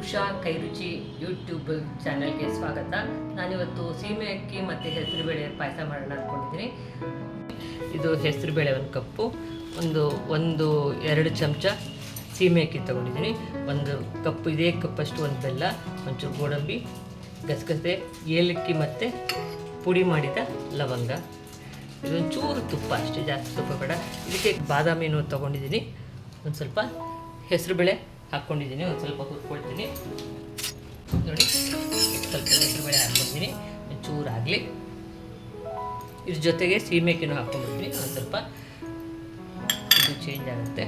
Usha ಕೈರುಚಿ YouTube ಚಾನಲ್ಗೆ ಸ್ವಾಗತ. ನಾನಿವತ್ತು ಸೀಮೆ ಅಕ್ಕಿ ಮತ್ತು ಹೆಸರುಬೇಳೆ ಪಾಯಸ ಮಾಡೋಣ ಅಂದ್ಕೊಂಡಿದ್ದೀನಿ ಇದು ಹೆಸರುಬೇಳೆ ಒಂದು ಕಪ್ಪು, ಒಂದು ಒಂದು, ಎರಡು ಚಮಚ ಸೀಮೆ ಅಕ್ಕಿ ತೊಗೊಂಡಿದ್ದೀನಿ. ಒಂದು ಕಪ್ಪು, ಇದೇ ಕಪ್ಪಷ್ಟು ಒಂದು ಬೆಲ್ಲ, ಒಂಚೂರು ಗೋಡಂಬಿ, ಗಸಗಸೆ, ಏಲಕ್ಕಿ ಮತ್ತು ಪುಡಿ ಮಾಡಿದ ಲವಂಗ. ಇದೊಂಚೂರು ತುಪ್ಪ, ಅಷ್ಟೇ ಜಾಸ್ತಿ ತುಪ್ಪ ಬೇಡ. ಇದಕ್ಕೆ ಬಾದಾಮಿನೂ ತೊಗೊಂಡಿದ್ದೀನಿ. ಒಂದು ಸ್ವಲ್ಪ ಹೆಸರುಬೇಳೆ ಹಾಕ್ಕೊಂಡಿದ್ದೀನಿ, ಒಂದು ಸ್ವಲ್ಪ ಹುರ್ಕೊಳ್ತೀನಿ. ನೋಡಿ, ಸ್ವಲ್ಪ ಹೆಸರುಬೇಳೆ ಹಾಕ್ಕೊಂಡಿದ್ದೀನಿ. ಒಂಚೂರು ಚೂರು ಆಗಲಿ ಇದ್ರ ಜೊತೆಗೆ ಸೀಮೆಕಿನೂ ಹಾಕ್ಕೊಂಡಿದ್ದೀನಿ. ಒಂದು ಸ್ವಲ್ಪ ಇದು ಚೇಂಜ್ ಆಗುತ್ತೆ.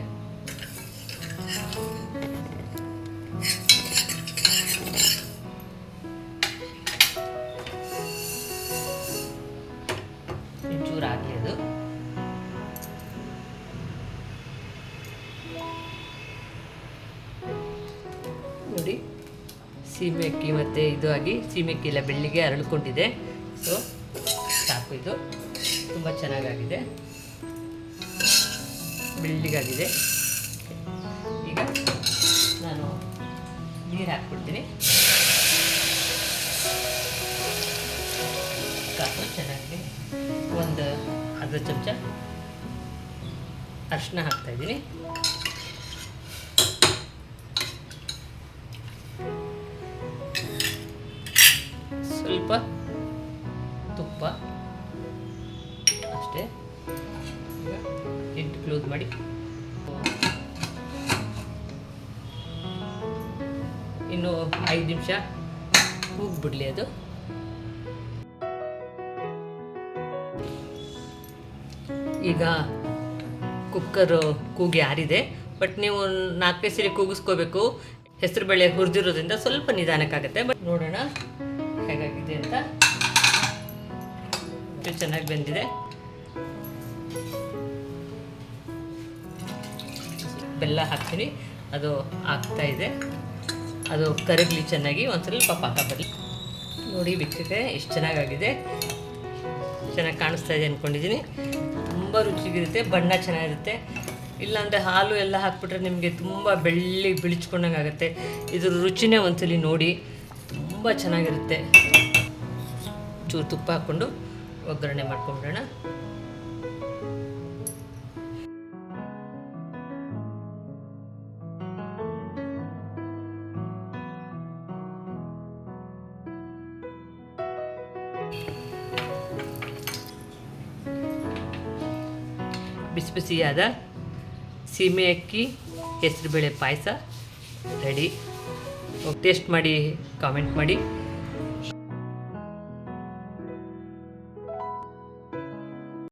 ಒಂಚೂರು ಆಗಲಿ ಅದು. ನೋಡಿ. ಸೀಮೆ ಅಕ್ಕಿ ಮತ್ತು ಇದು ಆಗಿ ಸೀಮೆ ಅಕ್ಕಿ ಎಲ್ಲ ಬೆಳ್ಳಿಗೆ ಅರಳ್ಕೊಂಡಿದೆ. ಸೊ ಸಾಕು ಇದು. ತುಂಬ ಚೆನ್ನಾಗಾಗಿದೆ. ಬೆಳ್ಳಿಗಾಗಿದೆ. ಈಗ ನಾನು ನೀರು ಹಾಕ್ಬಿಡ್ತೀನಿ. ಸಾಕು, ಚೆನ್ನಾಗಿದೆ. ಒಂದು ಅರ್ಧ ಚಮಚ ಅರಿಶಿನ ಹಾಕ್ತಾಯಿದ್ದೀನಿ ಸ್ವಲ್ಪ ತುಪ್ಪ ಅಷ್ಟೇ. ಲಿಡ್ ಕ್ಲೋಸ್ ಮಾಡಿ. ಇನ್ನು ಐದು ನಿಮಿಷ ಹೋಗ್ಬಿಡ್ಲಿ ಅದು. ಈಗ ಕುಕ್ಕರು ಕೂಗಿ ಆರಿದೆ, ಬಟ್ ನೀವು ನಾಲ್ಕೈದು ಸೀರೆ ಕೂಗಿಸ್ಕೋಬೇಕು. ಹೆಸರು ಬೇಳೆ ಹುರಿದಿರೋದ್ರಿಂದ ಸ್ವಲ್ಪ ನಿಧಾನಕ್ಕಾಗುತ್ತೆ, ಬಟ್ ನೋಡೋಣ. ಇದು ಚೆನ್ನಾಗಿ ಬೆಂದಿದೆ. ಬೆಲ್ಲ ಹಾಕ್ತೀನಿ. ಅದು ಆಗ್ತಾ ಇದೆ. ಅದು ಕರಗಲಿ ಚೆನ್ನಾಗಿ ಒಂದು ಸ್ವಲ್ಪ ಪಾಕ ಬರಲಿ. ನೋಡಿ ಬಿಟ್ಟಿದೆ ಎಷ್ಟು ಚೆನ್ನಾಗಾಗಿದೆ. ಚೆನ್ನಾಗಿ ಕಾಣಿಸ್ತಾ ಇದೆ ಅಂದ್ಕೊಂಡಿದ್ದೀನಿ ತುಂಬ ರುಚಿಗಿರುತ್ತೆ, ಬಣ್ಣ ಚೆನ್ನಾಗಿರುತ್ತೆ. ಇಲ್ಲಾಂದರೆ ಹಾಲು ಎಲ್ಲ ಹಾಕ್ಬಿಟ್ರೆ ನಿಮಗೆ ತುಂಬ ಬೆಳ್ಳಿ ಬಿಳಿಚ್ಕೊಂಡಂಗೆ ಆಗುತ್ತೆ. ಇದ್ರ ರುಚಿನೇ ಒಂದ್ಸಲಿ ನೋಡಿ. ತುಂಬ ಚೆನ್ನಾಗಿರುತ್ತೆ. ಚೂರು ತುಪ್ಪ ಹಾಕ್ಕೊಂಡು ಒಗ್ಗರಣೆ ಮಾಡ್ಕೊಂಬಿಡೋಣ. ಬಿಸಿ ಬಿಸಿಯಾದ ಸೀಮೆ ಅಕ್ಕಿ ಹೆಸರುಬೇಳೆ ಪಾಯಸ ರೆಡಿ ಟೇಸ್ಟ್ ಮಾಡಿ ಕಾಮೆಂಟ್ ಮಾಡಿ.